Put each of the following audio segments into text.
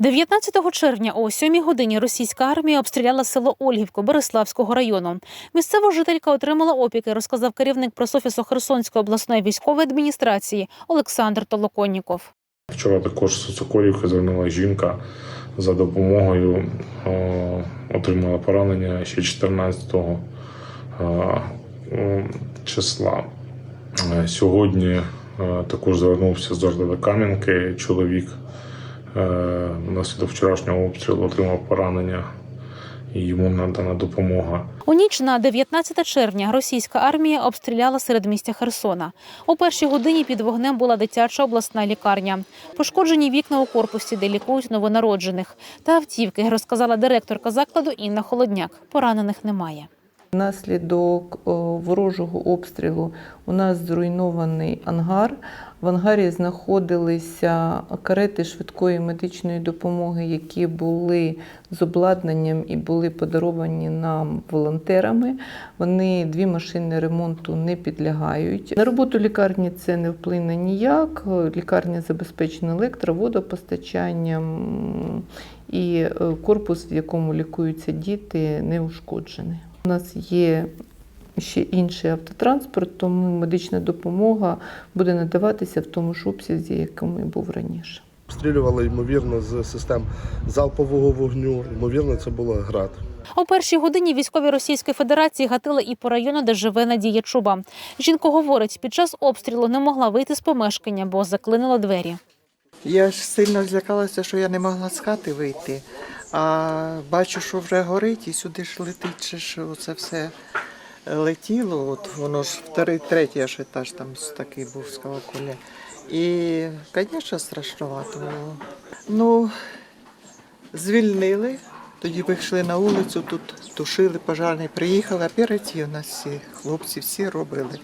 19 червня о 7 годині російська армія обстріляла село Ольгівку Береславського району. Місцева жителька отримала опіки, розказав керівник пресофісу Херсонської обласної військової адміністрації Олександр Толоконніков. Вчора також Соколівки звернула жінка за допомогою, е, отримала поранення ще 14 е, е, числа. Сьогодні також звернувся з Орда до Кам'янки чоловік. Е, Внаслідок вчорашнього обстрілу отримав поранення і йому надана допомога. У ніч на 19 червня російська армія обстріляла середмістя Херсона. У першій годині під вогнем була дитяча обласна лікарня. Пошкоджені вікна у корпусі, де лікують новонароджених. Та автівки, розказала директорка закладу Інна Холодняк. Поранених немає. Внаслідок ворожого обстрілу у нас зруйнований ангар. В ангарі знаходилися карети швидкої медичної допомоги, які були з обладнанням і були подаровані нам волонтерами. Вони дві машини ремонту не підлягають. На роботу лікарні це не вплине ніяк. Лікарня забезпечена електро, водопостачанням і е, корпус, в якому лікуються діти, не ушкоджений. У нас є ще інший автотранспорт, тому медична допомога буде надаватися в тому ж обсязі, якому і був раніше. Обстрілювали, ймовірно, з систем залпового вогню. Ймовірно, це була град. О першій годині військові Російської Федерації гатили і по району, де живе Надія Чуба. Жінка говорить, під час обстрілу не могла вийти з помешкання, бо заклинила двері. Я ж сильно злякалася, що я не могла з хати вийти. А бачу, що вже горить, і сюди ж летить, чи ж це все летіло. От воно ж вторий, третій аж етаж там такий був з колоколя. І, звісно, страшновато було. Ну, звільнили. Тоді вийшли на вулицю, тут тушили пожарний, приїхали, оперативно всі, хлопці всі робили.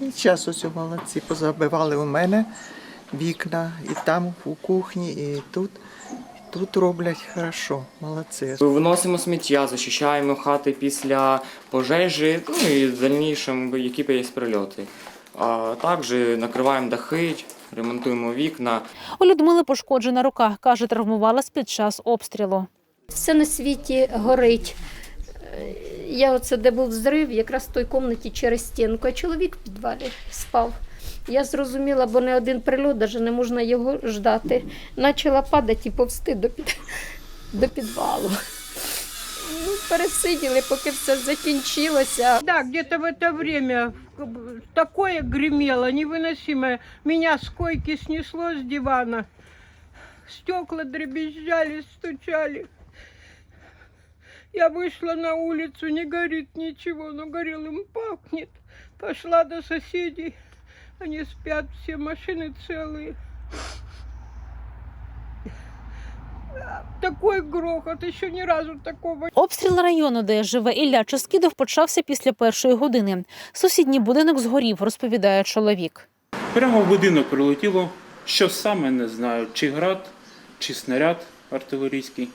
І час ось молодці позабивали у мене вікна, і там у кухні, і тут. Тут роблять хорошо, молодці. Виносимо сміття, захищаємо хати після пожежі, ну і в дальнішому які є прильоти. А також накриваємо дахи, ремонтуємо вікна. У Людмили пошкоджена рука. Каже, травмувалась під час обстрілу. Все на світі горить. Е, Я оце де був взрив, якраз в той кімнаті через стінку, а чоловік в підвалі спав. Я зрозуміла, бо не один прильот, навіть не можна його ждати. Почала падати і повсти до, під... до підвалу. Ну, пересиділи, поки все закінчилося. Да, где-то в это время как бы, такое гремело, невыносимое. Меня с койки снесло с дивана. Стекла дребезжали, стучали. Я вышла на улицу, не горит ничего, но горелым пахнет. Пошла до соседей. Они спят, все машины целые. Такой грохот, еще ни разу такого Обстріл району, де живе Ілля Ческідов, почався після першої години. Сусідній будинок згорів, розповідає чоловік. Прямо в будинок прилетіло. Що саме не знаю, чи град, чи снаряд артилерійський.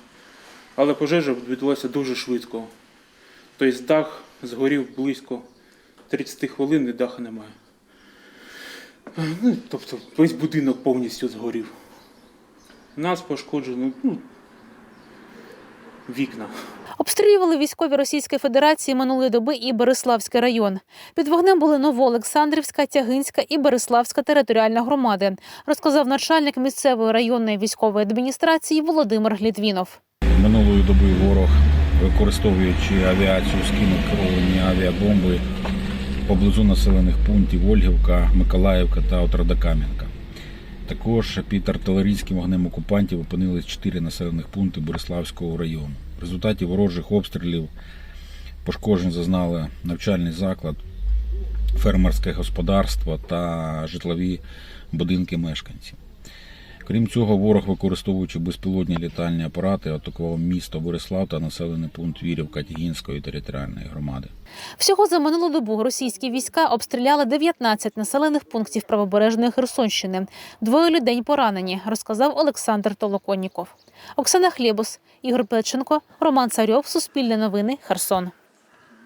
Але пожежа відбулася дуже швидко. Тобто дах згорів близько 30 хвилин і даха немає. Ну, тобто весь будинок повністю згорів. Нас пошкоджено ну, вікна. Обстрілювали військові Російської Федерації минулої доби і Береславський район. Під вогнем були Новоолександрівська, Тягинська і Береславська територіальна громади, розказав начальник місцевої районної військової адміністрації Володимир Глітвінов. Минулої доби ворог, використовуючи авіацію, скинув керовані авіабомби поблизу населених пунктів Ольгівка, Миколаївка та Отрадокам'янка. Також під артилерійським вогнем окупантів опинились чотири населених пункти Бориславського району. В результаті ворожих обстрілів пошкоджень зазнали навчальний заклад, фермерське господарство та житлові будинки мешканців. Крім цього, ворог, використовуючи безпілотні літальні апарати, атакував місто Борислав та населений пункт Вірівка Тігінської територіальної громади. Всього за минулу добу російські війська обстріляли 19 населених пунктів правобережної Херсонщини. Двоє людей поранені, розказав Олександр Толоконніков. Оксана Хлєбус, Ігор Печенко, Роман Царьов, Суспільне новини, Херсон.